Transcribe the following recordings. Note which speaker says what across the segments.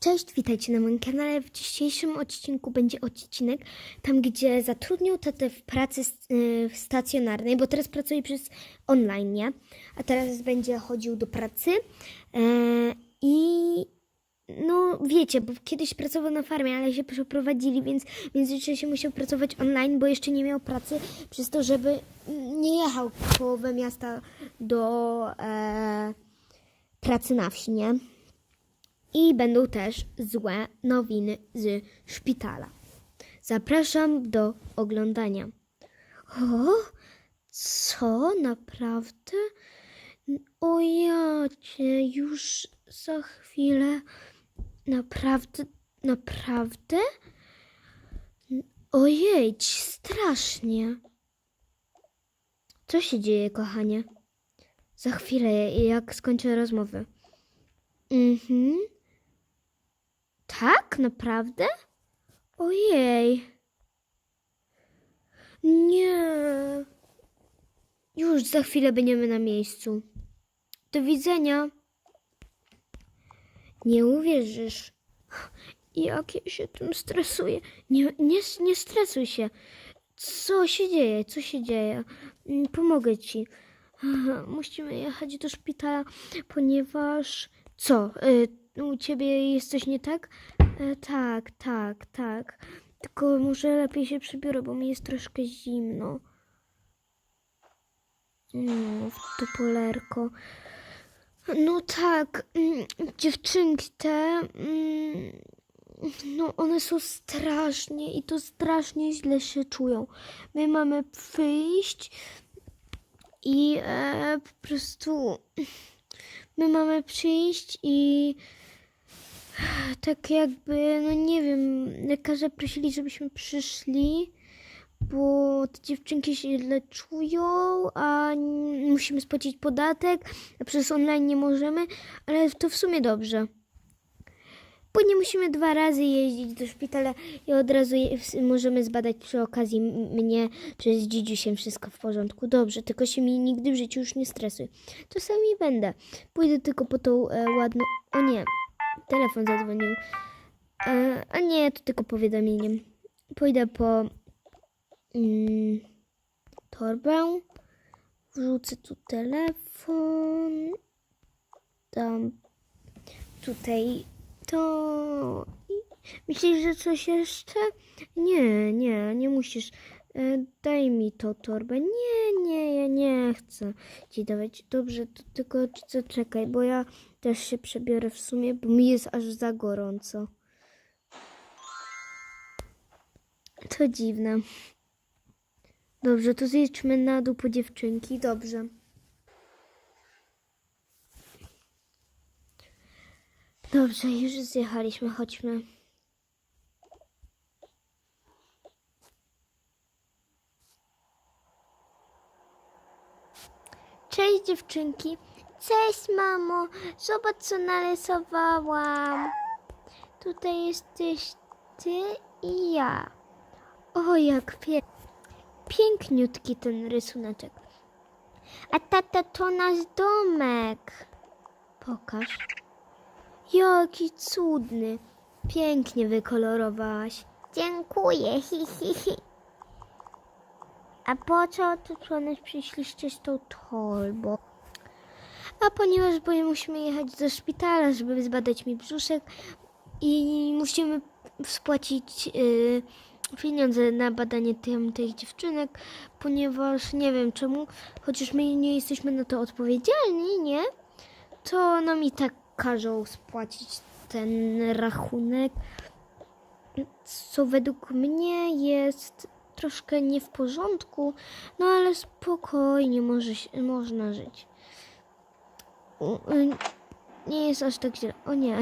Speaker 1: Cześć, witajcie na moim kanale. W dzisiejszym odcinku będzie odcinek tam, gdzie zatrudnił tatę w pracy y, stacjonarnej, bo teraz pracuje przez online, nie? A teraz będzie chodził do pracy e, i no wiecie, bo kiedyś pracował na farmie, ale się przeprowadzili, więc w międzyczasie musiał pracować online, bo jeszcze nie miał pracy przez to, żeby nie jechał połowę miasta do e, pracy na wsi, nie? I będą też złe nowiny z szpitala. Zapraszam do oglądania. O, co? Naprawdę? O jacie, już za chwilę. Naprawdę, naprawdę? Ojej, strasznie. Co się dzieje, kochanie? Za chwilę, jak skończę rozmowę. Mhm. Tak, naprawdę? Ojej. Nie. Już za chwilę będziemy na miejscu. Do widzenia. Nie uwierzysz. Jak ja się tym stresuję. Nie, nie, nie stresuj się. Co się dzieje? Co się dzieje? Mm, Pomogę ci. Musimy jechać do szpitala, ponieważ. Co? U ciebie jest coś nie tak? E, tak, tak, tak. Tylko może lepiej się przybiorę, bo mi jest troszkę zimno. No, w to polerko. No tak, mm, dziewczynki te, mm, no one są strasznie i to strasznie źle się czują. My mamy przyjść i e, po prostu my mamy przyjść i tak jakby, no nie wiem, lekarze prosili, żebyśmy przyszli, bo te dziewczynki się źle czują, a musimy spłacić podatek, a przez online nie możemy, ale to w sumie dobrze. Bo nie musimy dwa razy jeździć do szpitala i od razu możemy zbadać przy okazji mnie, czy z dzidziusiem wszystko w porządku. Dobrze, tylko się mi nigdy w życiu już nie stresuj. Czasami będę. Pójdę tylko po tą e, ładną... O nie, telefon zadzwonił. A nie, to tylko powiadomieniem. Pójdę po mm, torbę. Wrzucę tu telefon. Dam tutaj to. Myślisz, że coś jeszcze? Nie, nie, nie musisz. E, Daj mi tą torbę. Nie, nie, ja nie chcę ci dawać. Dobrze, to tylko zaczekaj, bo ja też się przebiorę w sumie, bo mi jest aż za gorąco. To dziwne. Dobrze, to zjedźmy na dół po dziewczynki. Dobrze. Dobrze, już zjechaliśmy, chodźmy. Cześć dziewczynki. Cześć mamo. Zobacz co narysowałam. Tutaj jesteś ty i ja. O, jak pie... piękniutki ten rysuneczek. A tata to nasz domek. Pokaż. Jaki cudny. Pięknie wykolorowałaś. Dziękuję. Hi, hi, hi. A po co tu słonecz przyszliście z tą torbą? A ponieważ bo musimy jechać do szpitala, żeby zbadać mi brzuszek i musimy spłacić y, pieniądze na badanie tym, tych dziewczynek, ponieważ nie wiem czemu, chociaż my nie jesteśmy na to odpowiedzialni, nie? To nam i tak każą spłacić ten rachunek, co według mnie jest troszkę nie w porządku, no ale spokojnie może można żyć. Y, Nie jest aż tak źle. O nie.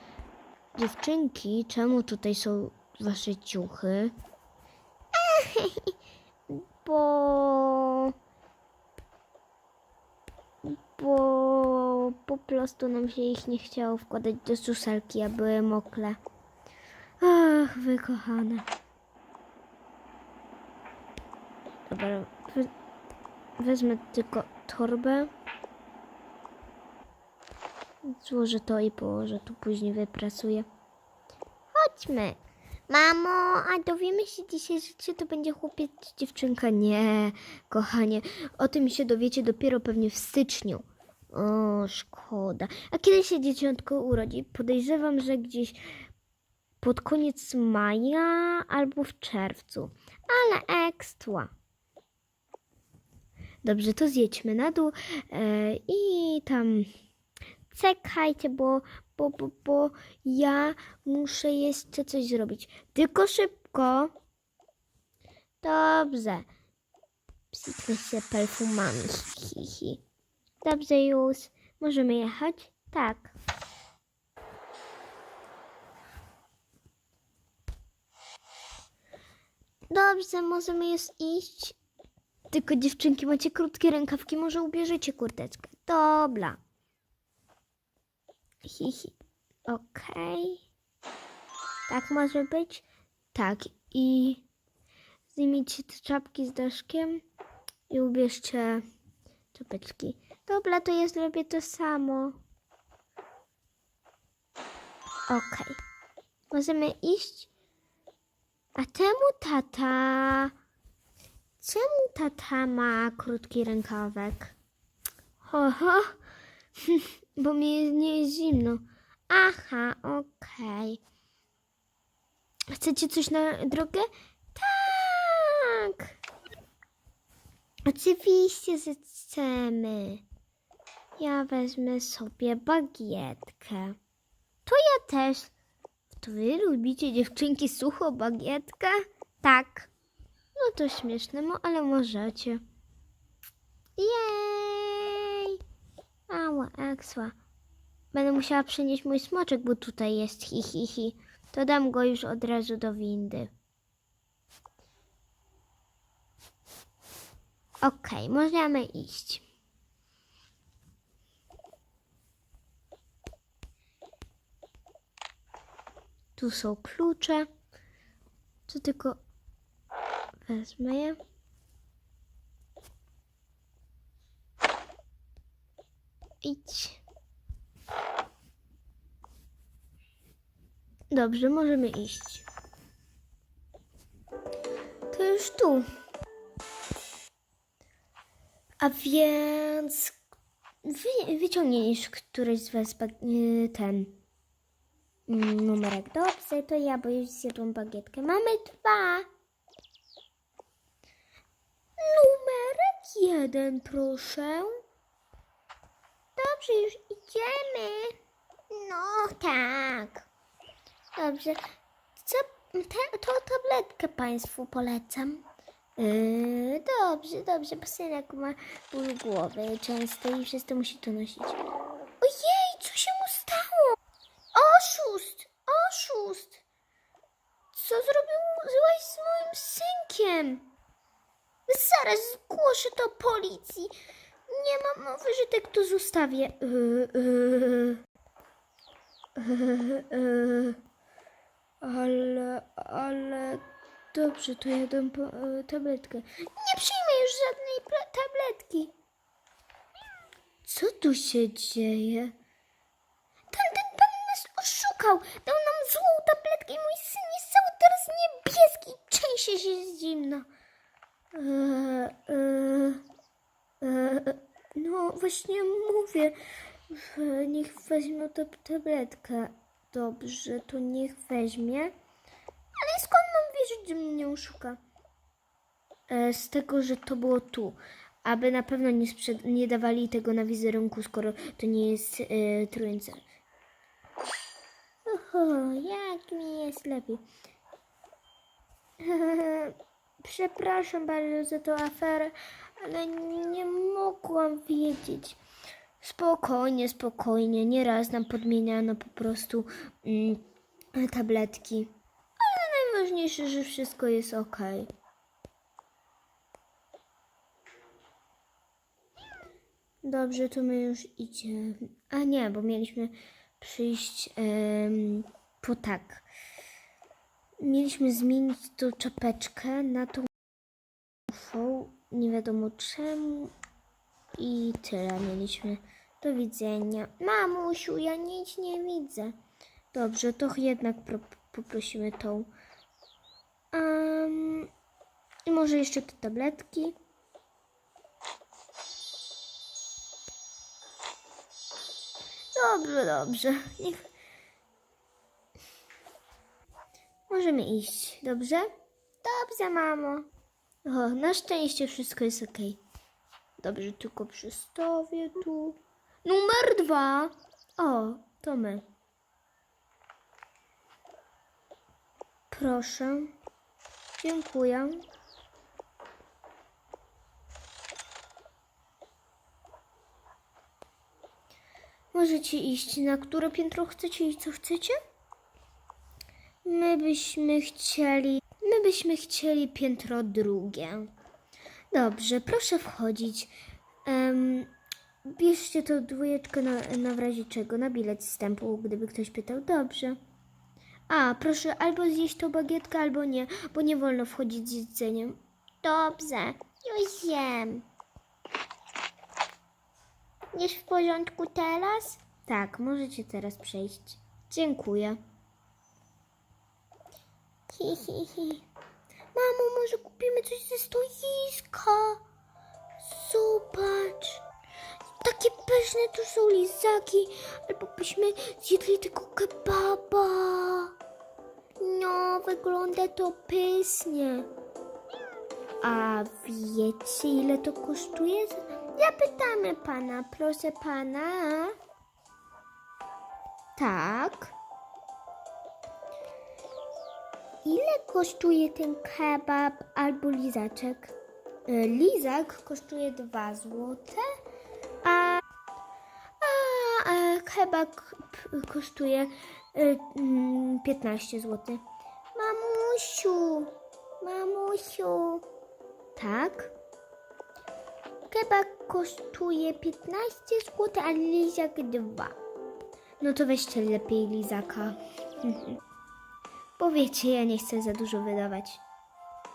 Speaker 1: Dziewczynki, czemu tutaj są wasze ciuchy? Bo... Bo po prostu nam się ich nie chciało wkładać do suszarki, a były mokre. Ach, wy Dobra, we, wezmę tylko torbę. Złożę to i położę, tu później wyprasuję. Chodźmy. Mamo, a dowiemy się dzisiaj, że czy to będzie chłopiec czy dziewczynka? Nie, kochanie, o tym się dowiecie dopiero pewnie w styczniu. O, szkoda. A kiedy się dzieciątko urodzi? Podejrzewam, że gdzieś pod koniec maja albo w czerwcu. Ale ekstra. Dobrze, to zjedźmy na dół e, i tam czekajcie, bo, bo, bo, bo ja muszę jeszcze coś zrobić. Tylko szybko. Dobrze. Psiknę się perfumami. Hi, hi. Dobrze już. Możemy jechać? Tak. Dobrze, możemy już iść. Tylko dziewczynki macie krótkie rękawki, może ubierzecie kurteczkę. Dobra. Hi, hi. Okej. Tak może być? Tak. I zdejmijcie te czapki z daszkiem i ubierzcie czapeczki. Dobra, to ja zrobię to samo. Okej. Możemy iść? A czemu tata? Czemu tata ma krótki rękawek? Ho, ho. Bo mi nie jest zimno. Aha, okej. Chcecie coś na drogę? Tak. Oczywiście, że chcemy. Ja wezmę sobie bagietkę. To ja też. To wy lubicie dziewczynki sucho bagietkę? Tak. No to śmieszne, mo- ale możecie. Jej! Ała, ekstra. Będę musiała przynieść mój smoczek, bo tutaj jest hi, hi, hi. To dam go już od razu do windy. Okej, możemy iść. Tu są klucze. To tylko wezmę je. Idź. Dobrze, możemy iść. To już tu. A więc wy, wyciągniesz któryś z was y, ten mm, numerek. Dobrze, to ja, bo już zjadłam bagietkę. Mamy dwa. Numerek jeden, proszę. Dobrze, już idziemy. No tak. Dobrze. Co, te, tabletkę Państwu polecam. Yy, dobrze, dobrze, bo synek ma ból głowy często i przez to musi to nosić. Ojej, co się mu stało? Oszust, oszust. Co zrobiłeś z moim synkiem? Zaraz zgłoszę to policji. Nie mam mowy, że tak to zostawię. Yy, yy. Ale, ale... Dobrze, to ja dam e, tabletkę. Nie przyjmę już żadnej tabletki. Co tu się dzieje? Ten, ten pan nas oszukał. Dał nam złą tabletkę i mój syn jest cały teraz niebieski i trzęsie się z zimna. Eee, eee, eee, no właśnie mówię, niech weźmie tę tabletkę. Dobrze, to niech weźmie. Ale skąd mam wierzyć, że mnie nie oszuka? E, z tego, że to było tu. Aby na pewno nie, nie dawali tego na wizerunku, skoro to nie jest e, trujące. Oho, jak mi jest lepiej. Przepraszam bardzo za tę aferę, ale nie mogłam wiedzieć. Spokojnie, spokojnie. Nieraz nam podmieniano po prostu mm, tabletki. Ale najważniejsze, że wszystko jest ok. Dobrze, to my już idziemy. A nie, bo mieliśmy przyjść em, po tak. Mieliśmy zmienić tą czapeczkę na tą ufą, nie wiadomo czemu i tyle mieliśmy Do widzenia. Mamusiu, ja nic nie widzę. Dobrze, to jednak pro, poprosimy tą. Um, I może jeszcze te tabletki. Dobrze, dobrze. Niech... Możemy iść, dobrze? Dobrze, mamo. O, na szczęście wszystko jest ok. Dobrze, tylko przystawię tu. Numer dwa. O, to my. Proszę. Dziękuję. Możecie iść. Na które piętro chcecie i co chcecie? My byśmy chcieli. My byśmy chcieli piętro drugie. Dobrze, proszę wchodzić. Um, bierzcie to dwójeczkę na, na w razie czego, na bilet wstępu, gdyby ktoś pytał. Dobrze. A, proszę albo zjeść tą bagietkę, albo nie, bo nie wolno wchodzić z jedzeniem. Dobrze, już zjem. Jest w porządku teraz? Tak, możecie teraz przejść. Dziękuję. Hi, hi, hi. Mamo, może kupimy coś ze stoiska? Zobacz. Takie pyszne tu są lizaki. Albo byśmy zjedli tego kebaba. No, wygląda to pysznie. A wiecie, ile to kosztuje? Zapytamy pana, proszę pana. Tak. Ile kosztuje ten kebab albo lizaczek? E, Lizak kosztuje 2 złote, a, a e, kebab kosztuje e, mm, 15 zł. Mamusiu, mamusiu. Tak? Kebab kosztuje 15 zł, a lizak 2. No to weźcie lepiej lizaka. Bo wiecie, ja nie chcę za dużo wydawać.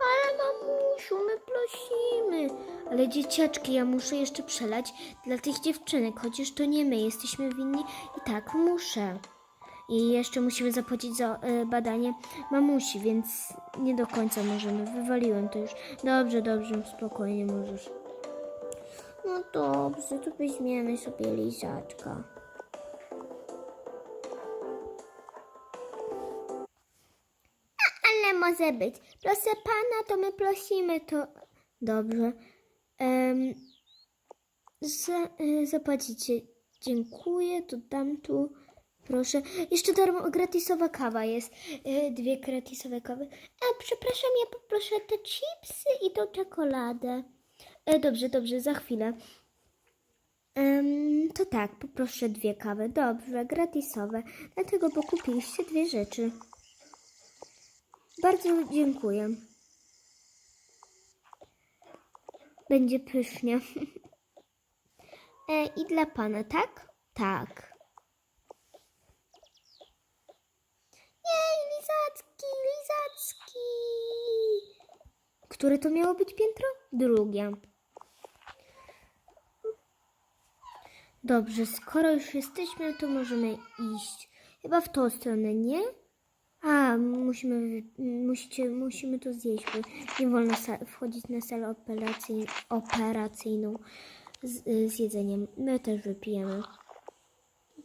Speaker 1: Ale mamusiu, my prosimy. Ale dzieciaczki, ja muszę jeszcze przelać dla tych dziewczynek, chociaż to nie my jesteśmy winni i tak muszę. I jeszcze musimy zapłacić za e, badanie mamusi, więc nie do końca możemy. Wywaliłem to już. Dobrze, dobrze, spokojnie możesz. No dobrze, to weźmiemy sobie lizaczka. Może być. Proszę pana, to my prosimy to. Dobrze. Um, za, e, zapłacicie. Dziękuję, to dam tu. Proszę. Jeszcze darmo gratisowa kawa jest. E, dwie gratisowe kawy. E, przepraszam, ja poproszę te chipsy i tą czekoladę. Dobrze, dobrze, za chwilę. Em, to tak, poproszę dwie kawy. Dobrze, gratisowe. Dlatego, bo kupiliście dwie rzeczy. Bardzo dziękuję. Będzie pysznie. E, I dla pana, tak? Tak. Jej, lizacki, lizacki. Które to miało być piętro? Drugie. Dobrze, skoro już jesteśmy, to możemy iść. Chyba w tą stronę, nie? A, musimy, musicie, musimy to zjeść, bo nie wolno wchodzić na salę operacyj, operacyjną z, z jedzeniem. My też wypijemy.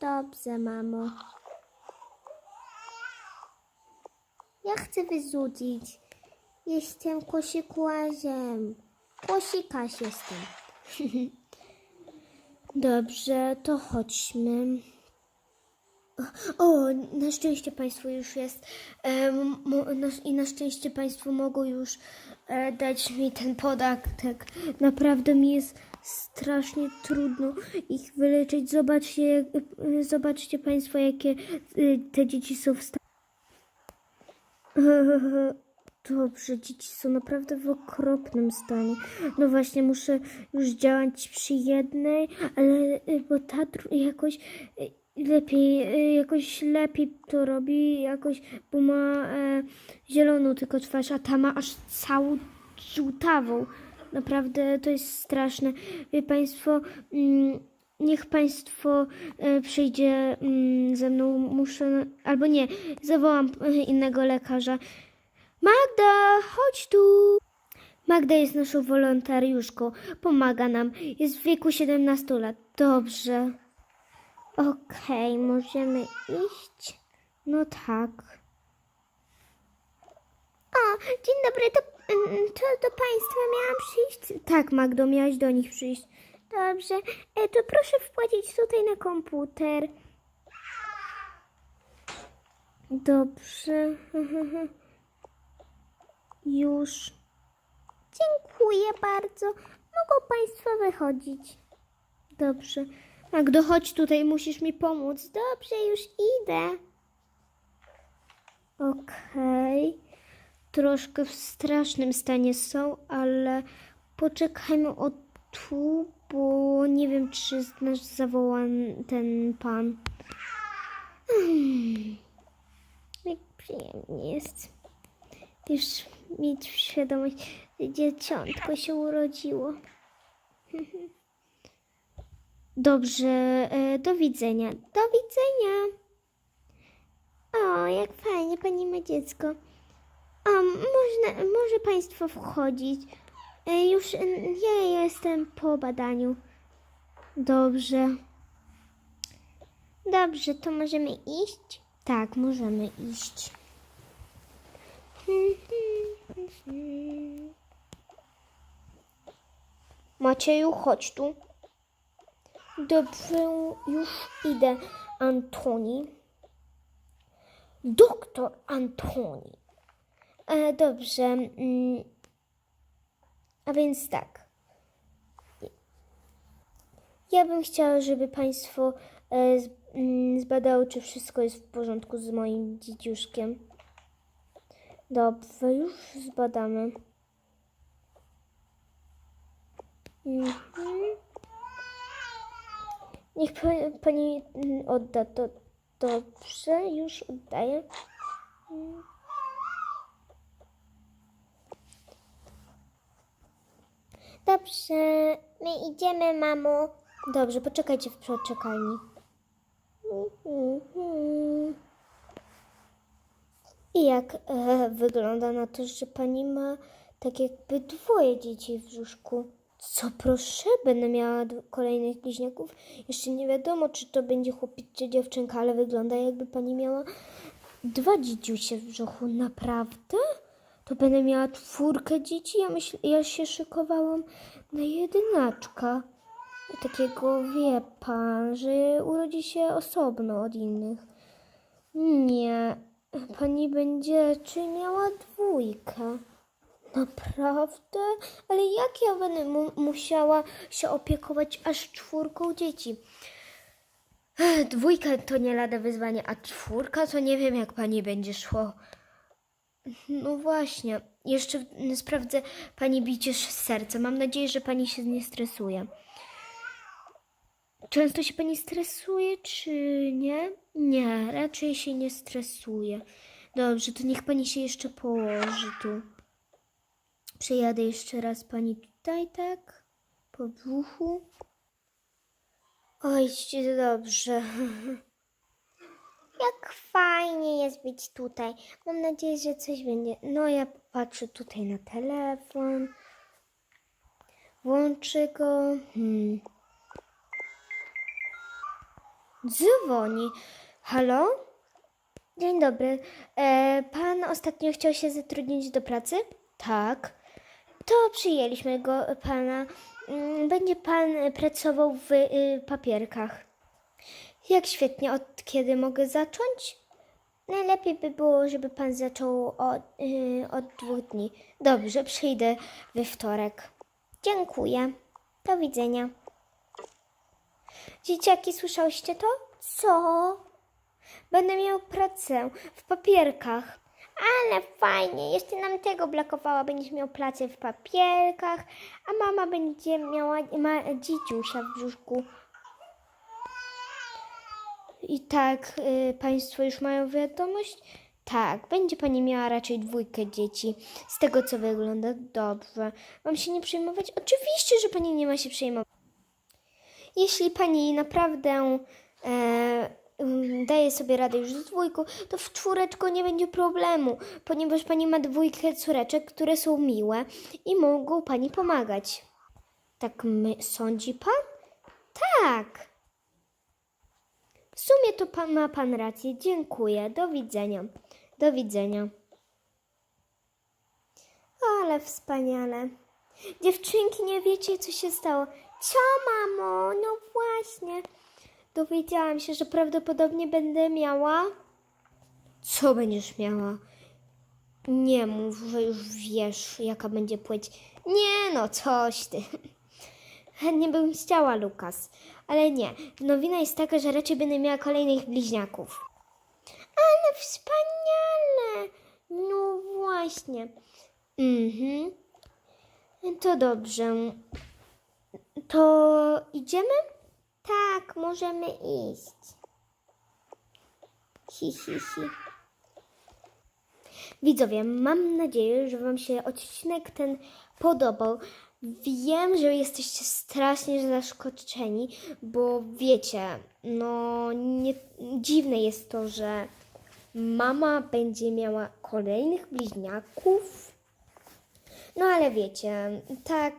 Speaker 1: Dobrze, mamo. Ja chcę wyrzucić. Jestem kosikuarzem. Kosikaś jestem. Dobrze, to chodźmy. O, na szczęście Państwo już jest em, mo, na, i na szczęście Państwo mogą już e, dać mi ten podatek. Naprawdę mi jest strasznie trudno ich wyleczyć. Zobaczcie, jak, e, zobaczcie Państwo, jakie e, te dzieci są w stanie. Dobrze, dzieci są naprawdę w okropnym stanie. No właśnie, muszę już działać przy jednej, ale y, bo ta jakoś y, lepiej, y, jakoś lepiej to robi, jakoś, bo ma e, zieloną tylko twarz, a ta ma aż całą żółtawą. Naprawdę to jest straszne. Wie Państwo, mm, niech państwo e, przyjdzie mm, ze mną, muszę, albo nie, zawołam e, innego lekarza. Magda, chodź tu. Magda jest naszą wolontariuszką, pomaga nam, jest w wieku 17 lat. Dobrze. Okej, możemy iść? No tak. O, dzień dobry, to, mm, to do Państwa miałam przyjść? Tak, Magdo, miałaś do nich przyjść. Dobrze, e, to proszę wpłacić tutaj na komputer. Dobrze. Już. Dziękuję bardzo. Mogą Państwo wychodzić. Dobrze. Magdo, chodź tutaj, musisz mi pomóc. Dobrze, już idę. Okej. Troszkę w strasznym stanie są, ale poczekajmy o tu, bo nie wiem, czy nas zawoła ten pan. Hmm. Jak przyjemnie jest. Już mieć świadomość, że dzieciątko się urodziło. Dobrze, e, do widzenia. Do widzenia. O, jak fajnie, pani ma dziecko. O, można, może państwo wchodzić. E, Już ja jestem po badaniu. Dobrze. Dobrze, to możemy iść? Tak, możemy iść. Macieju, chodź tu. Dobrze, już idę. Antoni. Doktor Antoni. E, dobrze. Mm, a więc tak. Ja bym chciała, żeby Państwo e, mm, zbadały, czy wszystko jest w porządku z moim dzieciuszkiem. Dobrze, już zbadamy. Mhm. Niech pa- pani mm, odda to. Dobrze, już oddaję. Dobrze, my idziemy, mamo. Dobrze, poczekajcie w przeczekalni. I jak e, wygląda na to, że pani ma tak jakby dwoje dzieci w brzuszku? Co proszę, będę miała d- kolejnych bliźniaków. Jeszcze nie wiadomo, czy to będzie chłopiec czy dziewczynka, ale wygląda jakby pani miała dwa dzieciusie w brzuchu. Naprawdę? To będę miała czwórkę dzieci? Ja, myśl, ja się szykowałam na jedynaczka. Takiego wie pan, że urodzi się osobno od innych. Nie, pani będzie czy miała dwójkę. Naprawdę? Ale jak ja będę mu- musiała się opiekować aż czwórką dzieci? Dwójka to nie lada wyzwanie, a czwórka to nie wiem, jak pani będzie szło. No właśnie, jeszcze sprawdzę pani bicie serca. Mam nadzieję, że pani się nie stresuje. Często się pani stresuje, czy nie? Nie, raczej się nie stresuje. Dobrze, to niech pani się jeszcze położy tu. Przejadę jeszcze raz pani tutaj, tak? Po brzuchu. Oj, dobrze. Jak fajnie jest być tutaj. Mam nadzieję, że coś będzie. No, ja patrzę tutaj na telefon. Włączę go. Hmm. Dzwoni. Halo? Dzień dobry. E, pan ostatnio chciał się zatrudnić do pracy? Tak. To przyjęliśmy go pana. Mm, Będzie pan pracował w y, papierkach. Jak świetnie. Od kiedy mogę zacząć? Najlepiej by było, żeby pan zaczął od, y, od dwóch dni. Dobrze, przyjdę we wtorek. Dziękuję. Do widzenia. Dzieciaki, słyszałyście to? Co? Będę miał pracę w papierkach. Ale fajnie, jeszcze nam tego brakowało. Będziesz miał pracę w papierkach, a mama będzie miała ma w brzuszku. I tak, y, Państwo już mają wiadomość? Tak, będzie Pani miała raczej dwójkę dzieci. Z tego co wygląda dobrze. Mam się nie przejmować? Oczywiście, że Pani nie ma się przejmować. Jeśli pani naprawdę e, daje sobie radę już z dwójką, to w czwóreczką nie będzie problemu, ponieważ pani ma dwójkę córeczek, które są miłe i mogą pani pomagać. Tak my, sądzi pan? Tak. W sumie to pan, ma pan rację. Dziękuję. Do widzenia. Do widzenia. Ale wspaniale. Dziewczynki, nie wiecie, co się stało. Co, mamo? No właśnie. Dowiedziałam się, że prawdopodobnie będę miała. Co będziesz miała? Nie mów, że już wiesz, jaka będzie płeć. Nie no, coś ty. Chętnie bym chciała, Lukas. Ale nie. Nowina jest taka, że raczej będę miała kolejnych bliźniaków. Ale wspaniale! No właśnie. Mhm. To dobrze. To idziemy? Tak, możemy iść. Hi, hi, hi. Widzowie, mam nadzieję, że Wam się odcinek ten podobał. Wiem, że jesteście strasznie zaskoczeni, bo wiecie, no nie, dziwne jest to, że mama będzie miała kolejnych bliźniaków. No ale wiecie, tak.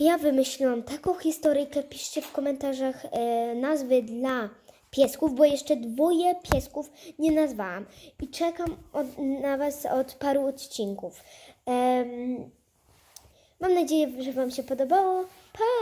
Speaker 1: Ja wymyśliłam taką historyjkę. Piszcie w komentarzach e, nazwy dla piesków, bo jeszcze dwoje piesków nie nazwałam. I czekam od, na Was od paru odcinków. Em, mam nadzieję, że Wam się podobało. Pa!